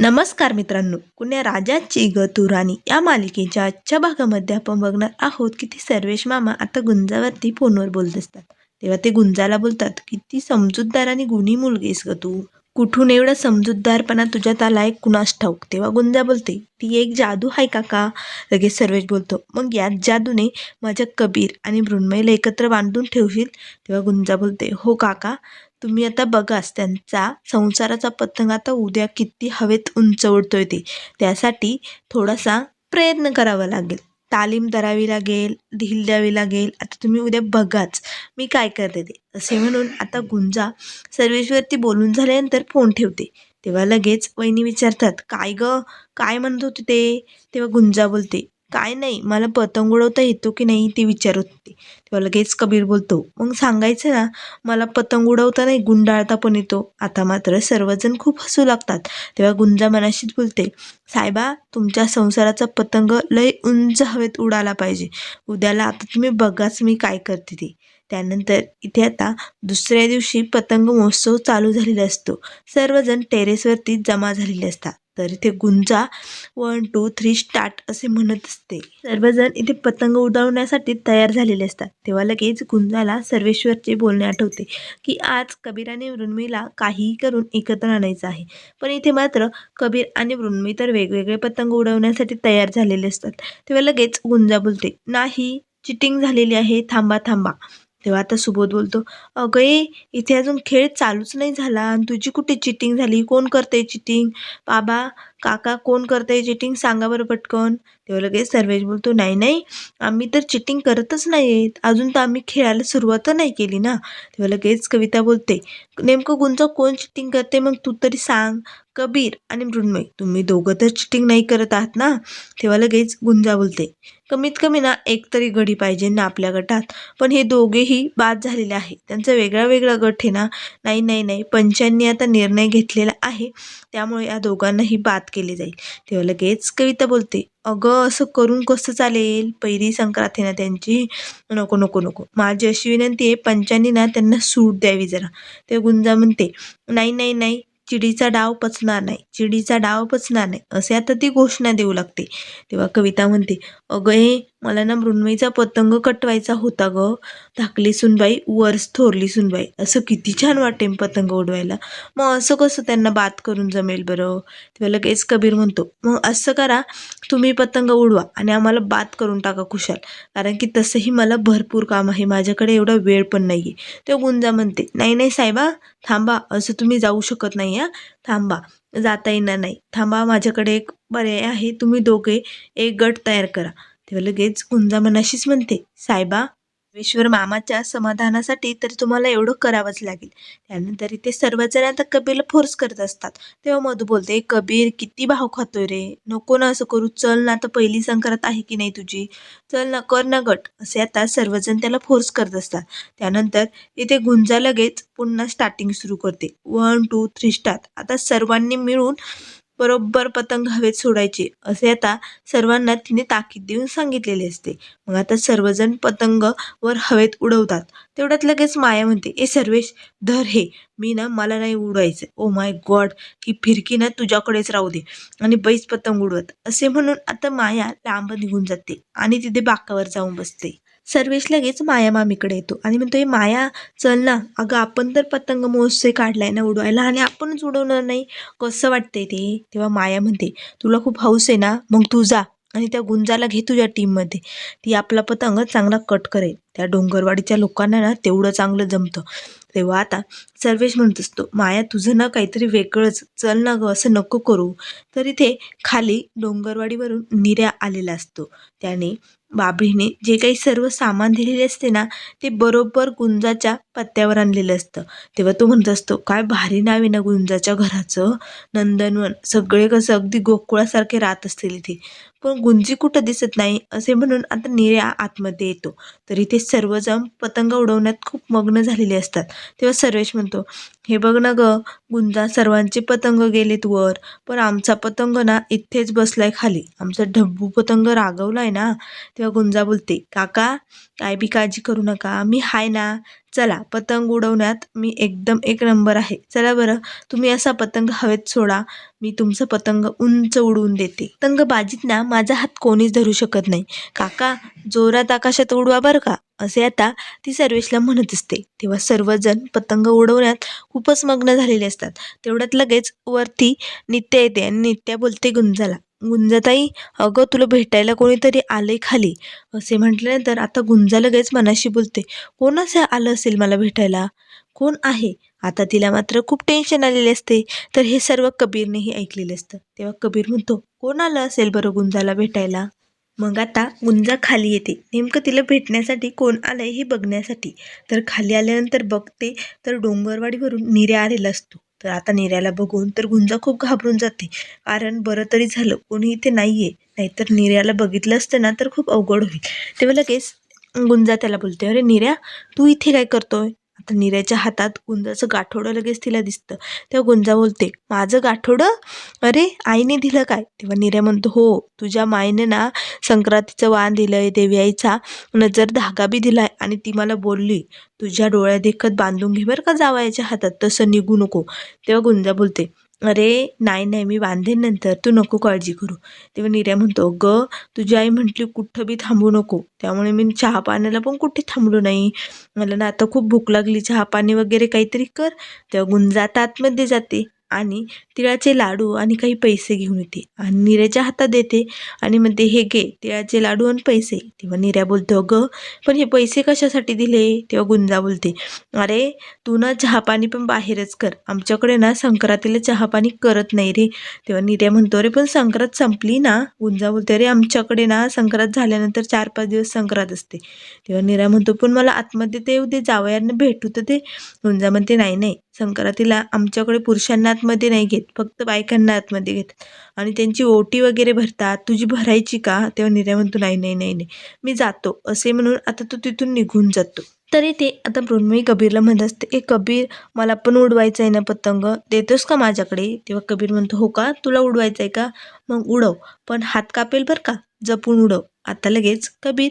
नमस्कार मित्रांनो. कुण्या राजाची ग तू राणी? या मालिकेच्या आजच्या भागामध्ये आपण बघणार आहोत की ते सर्वेश मामा आता गुंजावरती फोनवर बोलत असतात. तेव्हा ते गुंजाला बोलतात किती समजूतदार आणि गुणी मुलगीस ग तू. कुठून एवढा समजूतदारपणा तुझ्यात एक कुणास ठाऊक? तेव्हा गुंजा बोलते ती एक जादू आहे काका लगेच सर्वेश बोलतो मग याच जादूने माझ्या कबीर आणि मृण्मयला एकत्र बांधून ठेवशील? तेव्हा गुंजा बोलते हो काका. तुम्ही आता बघाच त्यांचा संसाराचा पतंग आता उद्या किती हवेत उंच उडतोय ते. त्यासाठी थोडासा प्रयत्न करावा लागेल. तालीम धरावी लागेल ढील द्यावी लागेल. आता तुम्ही उद्या बघाच मी काय करते ते. असे म्हणून आता गुंजा सर्वेश्वरती बोलून झाल्यानंतर फोन ठेवते. तेव्हा लगेच वहिनी विचारतात काय ग? काय म्हणत होते ते? तेव्हा गुंजा बोलते काय नाही मला पतंग उडवता येतो की नाही ते विचारत होते. तेव्हा लगेच कबीर बोलतो. मग सांगायचं ना मला पतंग उडवता नाही गुंडाळता पण येतो. आता मात्र सर्वजण खूप हसू लागतात. तेव्हा गुंजा मनाशीच बोलते साहेबा तुमच्या संसाराचा पतंग लय उंच हवेत उडाला पाहिजे. उद्याला आता तुम्ही बघाच मी काय करते ते. त्यानंतर इथे आता दुसऱ्या दिवशी पतंग महोत्सव चालू झालेला असतो. सर्वजण टेरेसवरती जमा झालेले असतात. तर इथे गुंजा वन टू थ्री स्टार्ट असे म्हणत असते. सर्वजण इथे पतंग उडवण्यासाठी तयार झालेले असतात. तेव्हा लगेच गुंजाला सर्वेश्वरचे बोलणे आठवते की आज कबीर आणि मृण्मीला काहीही करून एकत्र आणायचं आहे. पण इथे मात्र कबीर आणि मृण्मी तर वेगवेगळे पतंग उडवण्यासाठी तयार झालेले असतात. तेव्हा लगेच गुंजा बोलते नाही चिटिंग झालेली आहे थांबा थांबा. तेव्हा आता सुबोध बोलतो अगं ए इथे अजून खेळ चालूच नाही झाला आणि तुझी कुठे चिटिंग झाली? कोण करते चिटिंग बाबा काका कोण करते चिटिंग सांगा बरं पटकन. तेव्हा लगेच सर्वेश बोलतो नाही नाही आम्ही तर चिटिंग करतच नाही आहेत अजून तर आम्ही खेळायला सुरुवात नाही केली ना. तेव्हा लगेच कविता बोलते. नेमकं गुंजा कोण चिटिंग करते मग तू तरी सांग. कबीर आणि मृण्मय तुम्ही दोघं तर चिटिंग नाही करत आहात ना? तेव्हा लगेच गुंजा बोलते. कमीत कमी ना एक तरी गडी पाहिजे ना आपल्या गटात. पण हे दोघेही बाद झालेले आहे. त्यांचा वेगळा वेगळा गट आहे ना? नाही नाही नाही. पंचांनी आता निर्णय घेतलेला आहे. त्यामुळे या दोघांनाही बाद केले जाईल. तेव्हा लगेच कविता बोलते. अगं असं करून कसं चालेल? पहिली संक्रांत आहे ना त्यांची. नको नको नको. माझी अशी विनंती आहे पंचांनी ना त्यांना सूट द्यावी जरा. ते गुंजा म्हणते नाही नाही नाही. चिडीचा डाव पचणार नाही. चिडीचा डाव पचणार नाही. असे आता ती घोषणा देऊ लागते. तेव्हा कविता म्हणते अगं हे मला ना मृण्मयीचा पतंग कटवायचा होता ग. धाकली सुनबाई वर्स थोरली सुनबाई. असं किती छान वाटेल पतंग उडवायला. मग असं कसं त्यांना बात करून जमेल बरं? तेव्हा लगेच कबीर म्हणतो मग असं करा तुम्ही पतंग उडवा आणि आम्हाला बात करून टाका खुशाल. कारण की तसंही मला भरपूर काम आहे माझ्याकडे एवढा वेळ पण नाही आहे तेव्हा गुंजा म्हणते नाही नाही साहेबा थांबा असं तुम्ही जाऊ शकत नाही हां. थांबा जाता येणार नाही. थांबा माझ्याकडे एक पर्याय आहे तुम्ही दोघे एक गट तयार करा. तेव्हा लगेच गुंजा मनाशीच म्हणते. साहेबा विश्वर मामाच्या समाधानासाठी तर तुम्हाला एवढं करावंच लागेल. त्यानंतर इथे सर्वजण आता कबीरला फोर्स करत असतात. तेव्हा मधू बोलते कबीर किती भाव खातोय रे. नको ना असं करू. चल ना आता पहिली संक्रांत आहे की नाही तुझी? चल ना कर ना गट. असे आता सर्वजण त्याला फोर्स करत असतात. त्यानंतर इथे गुंजा लगेच पुन्हा स्टार्टिंग सुरू करते. वन टू थ्री स्टार्ट आता सर्वांनी मिळून बरोबर पतंग हवेत सोडायचे असे आता सर्वांना तिने ताकीद देऊन सांगितलेले असते. मग आता सर्वजण पतंग वर हवेत उडवतात. तेवढ्यात लगेच माया म्हणते ए सर्वेश धर हे. मी ना मला नाही उडवायचं ओ माय गॉड ही फिरकी ना तुझ्याकडेच राहू दे. आणि बैस पतंग उडवत. असे म्हणून आता माया लांब निघून जाते आणि तिथे बाकावर जाऊन बसते. सर्वेश लगेच माया मामीकडे येतो. आणि म्हणतो ए माया चल ना. अगं आपण तर पतंग महोत्सव काढलाय ना उडवायला आणि आपणच उडवणार नाही. कसं वाटतंय ते? तेव्हा माया म्हणते तुला खूप हौस आहे ना? मग तू जा आणि त्या गुंजाला घे तुझ्या टीममध्ये. ती आपला पतंग चांगला कट करेल. त्या डोंगरवाडीच्या लोकांना ना तेवढं चांगलं जमतं. तेव्हा आता सर्वेश म्हणत असतो माया तुझं ना काहीतरी वेगळंच. चल ना गं असं नको करू. तर इथे खाली डोंगरवाडीवरून निऱ्या आलेला असतो. त्याने बाभळीने जे काही सर्व सामान दिलेले असते ना ते बरोबर गुंजाच्या पत्त्यावर आणलेलं असतं. तेव्हा तो म्हणत असतो काय भारी नाव आहे ना गुंजाच्या घराचं. नंदनवन सगळे कसं अगदी गोकुळासारखे राहत असतील इथे. पण गुंजी कुठं दिसत नाही असे म्हणून आता निर्या आतमध्ये येतो. तर इथे सर्वजण पतंग उडवण्यात खूप मग्न झालेले असतात. तेव्हा सर्वेश म्हणतो हे बघ ना ग गुंजा सर्वांचे पतंग गेलेत वर पण आमचा पतंग ना इथेच बसलाय खाली. आमचा ढब्बू पतंग रागवलाय ना. तेव्हा गुंजा बोलते काका काय बी काळजी करू नका मी हाय ना. चला पतंग उडवण्यात मी एकदम एक नंबर आहे. चला बरं तुम्ही असा पतंग हवेत सोडा मी तुमचं पतंग उंच उडवून देते. पतंगबाजीत ना माझा हात कोणीच धरू शकत नाही. काका जोरात आकाशात उडवा बरं का? असे आता ती सर्वेशला म्हणत असते. तेव्हा सर्वजण पतंग उडवण्यात खूपच मग्न झालेले असतात. तेवढ्यात लगेच वरती नित्या येते आणि नित्या बोलते गुंजाला. गुंजाताई अगं तुला भेटायला कोणीतरी आले खाली. असे म्हटल्यानंतर आता गुंजा लगेच मनाशी बोलते कोण असं आलं असेल मला भेटायला? कोण आहे? आता तिला मात्र खूप टेन्शन आलेले असते. तर हे सर्व कबीरनेही ऐकलेलं असतं. तेव्हा कबीर म्हणतो कोण आलं असेल बरं गुंजाला भेटायला? मग आता गुंजा खाली येते. नेमकं तिला भेटण्यासाठी कोण आलंय हे बघण्यासाठी. तर खाली आल्यानंतर बघते तर डोंगरवाडीवरून निर्या आलेला असतो. तर आता निर्याला बघून तर गुंजा खूप घाबरून जाते. कारण बरं तरी झालं कोणी इथे नाही आहे नाहीतर निर्याला बघितलं असतं ना तर खूप अवघड होईल. तेव्हा लगेच गुंजा त्याला बोलते अरे निर्या तू इथे काय करतोय? आता निऱ्याच्या हातात गुंजाचं गाठोडं लगेच तिला दिसतं. तेव्हा गुंजा बोलते माझं गाठोडं? अरे आईने दिलं काय? तेव्हा निऱ्या म्हणतो हो तुझ्या माईने ना संक्रांतीचं वाण दिलंय देवी आईचा नजर धागा बी दिलाय आणि ती मला बोलली तुझ्या डोळ्या देखत बांधून घे बरं का जावायच्या हातात तसं निघू नको. तेव्हा गुंजा बोलते अरे नाही नाही मी बांधेन नंतर. तू नको काळजी करू. तेव्हा निर्या म्हणतो ग तुझी आई म्हटली कुठं बी थांबू नको. त्यामुळे मी चहा पाण्याला पण कुठे थांबलो नाही. मला ना आता खूप भूक लागली. चहा पाणी वगैरे काहीतरी कर. तेव्हा गुंजा आता आतमध्ये जाते. आणि तिळाचे लाडू आणि काही पैसे घेऊन येते. आणि निऱ्याच्या हातात देते आणि म्हणते हे घे तिळाचे लाडू आणि पैसे. तेव्हा निऱ्या बोलतो अगं पण हे पैसे कशासाठी दिले? तेव्हा गुंजा बोलते अरे तू ना चहापाणी पण बाहेरच कर. आमच्याकडे ना संक्रांतीला चहापाणी करत नाही रे. तेव्हा निर्या म्हणतो अरे पण संक्रांत संपली ना. गुंजा बोलते अरे आमच्याकडे ना संक्रांत झाल्यानंतर चार पाच दिवस संक्रांत असते. तेव्हा निर्या म्हणतो पण मला आतमध्ये ते येऊ दे जावयांना भेटू तर ते गुंजा म्हणते नाही नाही संक्रांतीला आमच्याकडे पुरुषांना आतमध्ये नाही घेत फक्त बायकांना आतमध्ये घेतात आणि त्यांची ओटी वगैरे भरतात. तुझी भरायची का? तेव्हा निर्या म्हणतो नाही नाही नाही नाही. मी जातो. असे म्हणून आता तो तिथून निघून जातो. तरी ते आता मृण्मयी कबीरला म्हणत असते ए कबीर मला पण उडवायचं आहे ना पतंग. देतोस का माझ्याकडे? तेव्हा कबीर म्हणतो हो का? तुला उडवायचं आहे का? मग उडव. पण हात कापेल बरं का? जपून उडव. आता लगेच कबीर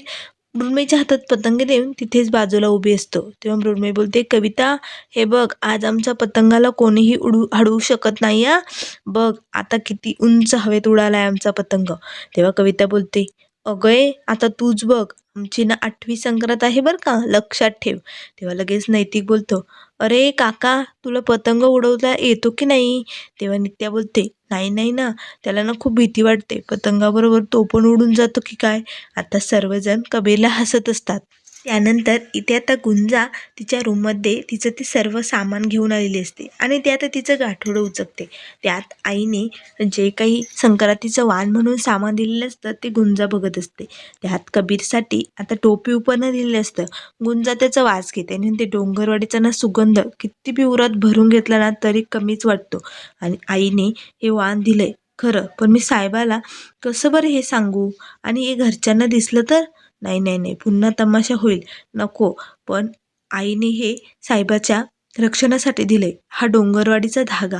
मृण्मयीच्या हातात पतंग देऊन तिथेच बाजूला उभी असतो. तेव्हा मृण्मयी बोलते कविता हे बघ आज आमच्या पतंगाला कोणीही उडू अडवू शकत नाही या बघ आता किती उंच हवेत उडाला आहे आमचा पतंग. तेव्हा कविता बोलते अगय आता तूच बघ. आमची ना आठवी संक्रांत आहे बरं का लक्षात ठेव. तेव्हा लगेच नैतिक बोलतो अरे काका तुला पतंग उडवता येतो की नाही? तेव्हा नित्या बोलते नाही नाही ना त्याला ना खूप भीती वाटते. पतंगाबरोबर तो पण उडून जातो की काय? आता सर्वजण कबीरला हसत असतात. त्यानंतर इथे आता गुंजा तिच्या रूममध्ये तिचं ते सर्व सामान घेऊन आलेली असते आणि ते आता तिचं गाठोडं उचकते. त्यात आईने जे काही संक्रांतीचं वाण म्हणून सामान दिलेलं असतं ते गुंजा बघत असते. त्यात कबीरसाठी आता टोपी उपरणं दिलेलं असतं. गुंजा त्याचा वास घेते आणि ते डोंगरवाडीचा ना सुगंध किती बी उरात भरून घेतला ना तरी कमीच वाटतो. आणि आईने हे वाण दिलंय खरं. पण मी साहेबाला कसं बरं हे सांगू? आणि हे घरच्यांना दिसलं तर? नाही नाही नाही. पुन्हा तमाशा होईल. नको. पण आईने हे साहेबाच्या रक्षणासाठी दिले. हा डोंगरवाडीचा धागा.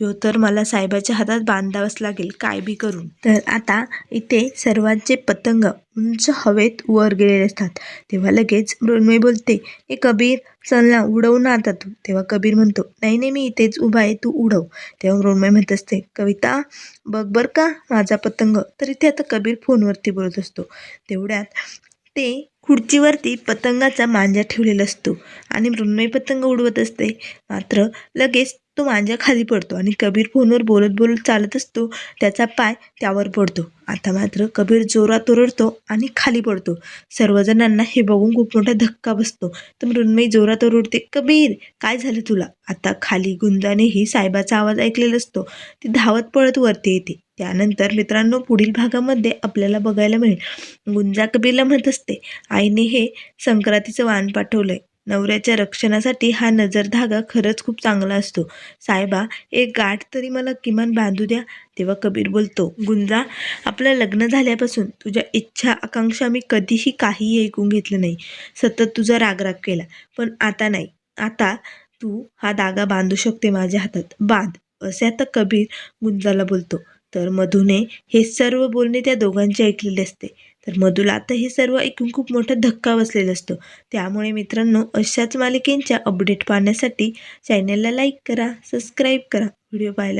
ह्यो तर मला साहेबाच्या हातात बांधावाच लागेल. काय बी करून. तर आता इथे सर्वांचे पतंग उंच हवेत वर गेलेले असतात. तेव्हा लगेच मृण्मयी बोलते ए कबीर चल ना उडव ना आता तू. तेव्हा कबीर म्हणतो नाही नाही मी इथेच उभा आहे तू उडव. तेव्हा मृण्मयी म्हणत असते कविता बघ बर का माझा पतंग. तर इथे आता कबीर फोनवरती बोलत असतो. तेवढ्यात ते खुर्चीवरती पतंगाचा मांजा ठेवलेला असतो आणि मृण्मयी पतंग उडवत असते. मात्र लगेच तो मांजा खाली पडतो आणि कबीर फोनवर बोलत बोलत चालत असतो. त्याचा पाय त्यावर पडतो. आता मात्र कबीर जोरात ओरडतो आणि खाली पडतो. सर्वजणांना हे बघून खूप मोठा धक्का बसतो. तर मृण्मयी जोरात ओरडते कबीर काय झालं तुला? आता खाली गुंजानेही साहेबाचा आवाज ऐकलेला असतो. ती धावत पळत वरती येते. त्यानंतर मित्रांनो पुढील भागामध्ये आपल्याला बघायला मिळेल. गुंजा कबीरला म्हणत असते आईने हे संक्रांतीचं वाण पाठवलंय. नवऱ्याच्या रक्षणासाठी हा नजर धागा खरंच खूप चांगला असतो. साहेबा एक गाठ तरी मला किमान बांधू द्या. तेव्हा कबीर बोलतो गुंजा आपलं लग्न झाल्यापासून तुझ्या इच्छा आकांक्षा मी कधीही काहीही ऐकून घेतलं नाही. सतत तुझा रागराग केला. पण आता नाही. आता तू हा धागा बांधू शकते माझ्या हातात. बांध. असे आता कबीर गुंजाला बोलतो. तर मधूने हे सर्व बोलणे त्या दोघांचे ऐकलेले असते. तर मधूला आता हे सर्व ऐकून खूप मोठा धक्का बसलेला असतो. त्यामुळे मित्रांनो अशाच मालिकेंच्या अपडेट पाहण्यासाठी चॅनलला लाईक करा सबस्क्राईब करा. व्हिडिओ पाहायला